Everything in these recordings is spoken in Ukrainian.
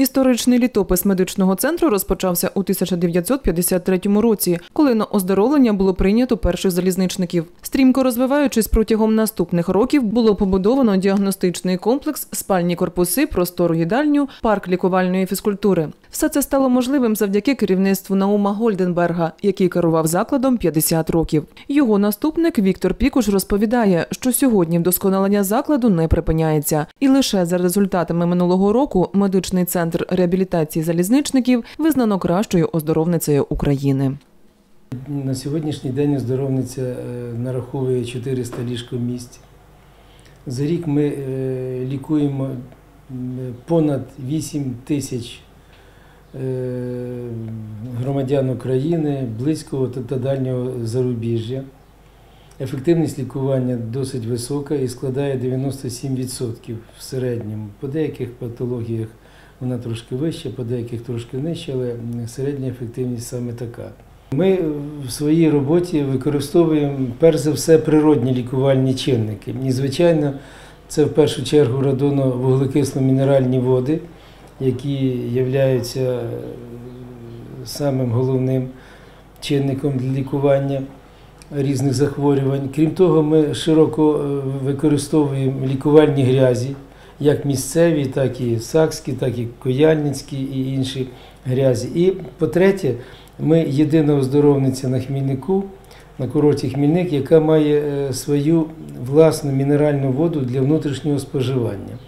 Історичний літопис медичного центру розпочався у 1953 році, коли на оздоровлення було прийнято перших залізничників. Стрімко розвиваючись протягом наступних років, було побудовано діагностичний комплекс, спальні корпуси, простору їдальню, парк лікувальної фізкультури. Все це стало можливим завдяки керівництву Наума Гольденберга, який керував закладом 50 років. Його наступник Віктор Пікуш розповідає, що сьогодні вдосконалення закладу не припиняється, і лише за результатами минулого року медичний центр реабілітації залізничників визнано кращою оздоровницею України. На сьогоднішній день оздоровниця е, нараховує 400 ліжкомісць. За рік ми е, лікуємо понад 8 тисяч е, громадян України, близького та дальнього зарубіжжя. Ефективність лікування досить висока і складає 97% в середньому. По деяких патологіях вона трошки вища, по деяких трошки нижча, але середня ефективність саме така. Ми в своїй роботі використовуємо перш за все природні лікувальні чинники. І, звичайно, це в першу чергу радоно-вуглекисло-мінеральні води, які являються самим головним чинником для лікування різних захворювань. Крім того, ми широко е, використовуємо лікувальні грязі, як місцеві, так і сакські, так і кояльницькі і інші грязі. І по-третє, ми єдина оздоровниця на Хмільнику, на курорті Хмільник, яка має е, свою власну мінеральну воду для внутрішнього споживання.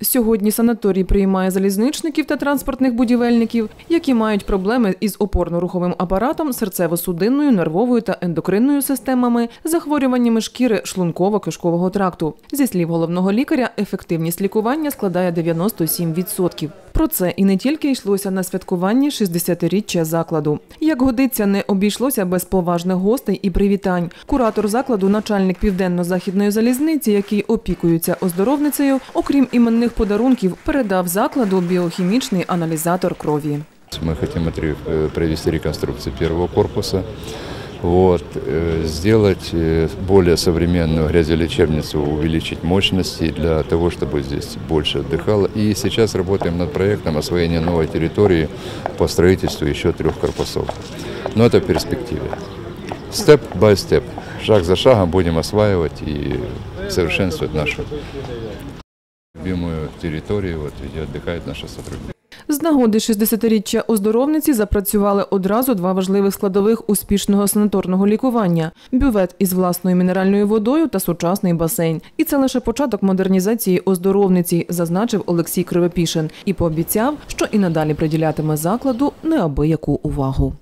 Сьогодні санаторій приймає залізничників та транспортних будівельників, які мають проблеми із опорно-руховим апаратом, серцево-судинною, нервовою та ендокринною системами, захворюваннями шкіри шлунково-кишкового тракту. Зі слів головного лікаря, ефективність лікування складає 97%. Про це і не тільки йшлося на святкуванні 60-річчя закладу. Як годиться, не обійшлося без поважних гостей і привітань. Куратор закладу, начальник південно-західної залізниці, який опікується оздоровницею, окрім іменних подарунків, передав закладу біохімічний аналізатор крові. Мы хотим отре- э, провести реконструкцию первого корпуса, вот, э, сделать э, более современную грязелечебницу, увеличить мощности для того, чтобы здесь больше отдыхало. И сейчас работаем над проектом освоения новой территории по строительству еще трех корпусов. Но это в перспективе. Степ by степ, шаг за шагом будем осваивать и совершенствовать нашу любимую территорию, вот, где отдыхают наши сотрудники. З нагоди 60-річчя оздоровниці запрацювали одразу два важливих складових успішного санаторного лікування: бювет із власною мінеральною водою та сучасний басейн. І це лише початок модернізації оздоровниці, зазначив Олексій Кривопішин і пообіцяв, що і надалі приділятиме закладу неабияку увагу.